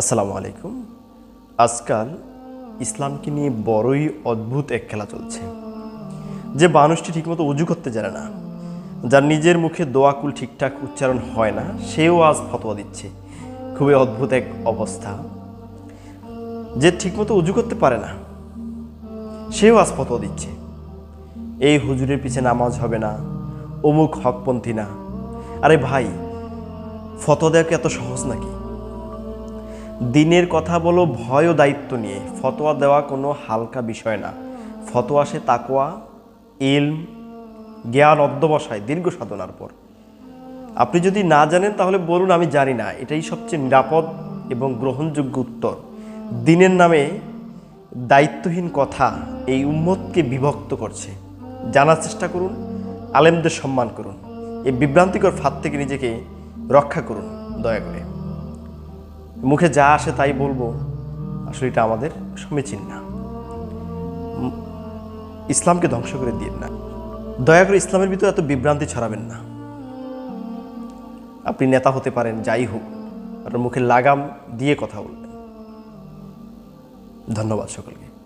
আসসালামু আলাইকুম। আজকাল ইসলামকে নিয়ে বড়ই অদ্ভুত এক খেলা চলছে। যে মানুষটি ঠিকমতো উজু করতে জানে না, যার নিজের মুখে দোয়াকুল ঠিকঠাক উচ্চারণ হয় না, সেও আজ ফতোয়া দিচ্ছে। খুবই অদ্ভুত এক অবস্থা। যে ঠিকমতো উজু করতে পারে না, সেও আজ ফতোয়া দিচ্ছে। এই হুজুরের পিছে নামাজ হবে না, অমুক হকপন্থী না। আরে ভাই, ফতোয়া দেওয়া কি এত সহজ নাকি? দিনের কথা বলো, ভয় ও দায়িত্ব নিয়ে। ফতোয়া দেওয়া কোনো হালকা বিষয় না। ফতোয়া সে তাকোয়া ইলম, জ্ঞান অধ্যবসায়, দীর্ঘ সাধনার পর। আপনি যদি না জানেন, তাহলে বলুন, আমি জানি না। এটাই সবচেয়ে নিরাপদ এবং গ্রহণযোগ্য উত্তর। দিনের নামে দায়িত্বহীন কথা এই উম্মতকে বিভক্ত করছে। জানার চেষ্টা করুন, আলেমদের সম্মান করুন, এই বিভ্রান্তিকর ফাঁদ থেকে নিজেকে রক্ষা করুন, দয়া করে। মুখে যা আসে তাই বলব। আসলে এটা আমাদের সমীচীন না। ইসলামকে ধ্বংস করে দিন না। দয়া করে ইসলামের ভিতরে এত বিভ্রান্তি ছড়াবেন না। আপনি নেতা হতে পারেন, যাই হোক, আপনার মুখে লাগাম দিয়ে কথা বলবেন। ধন্যবাদ সকলকে।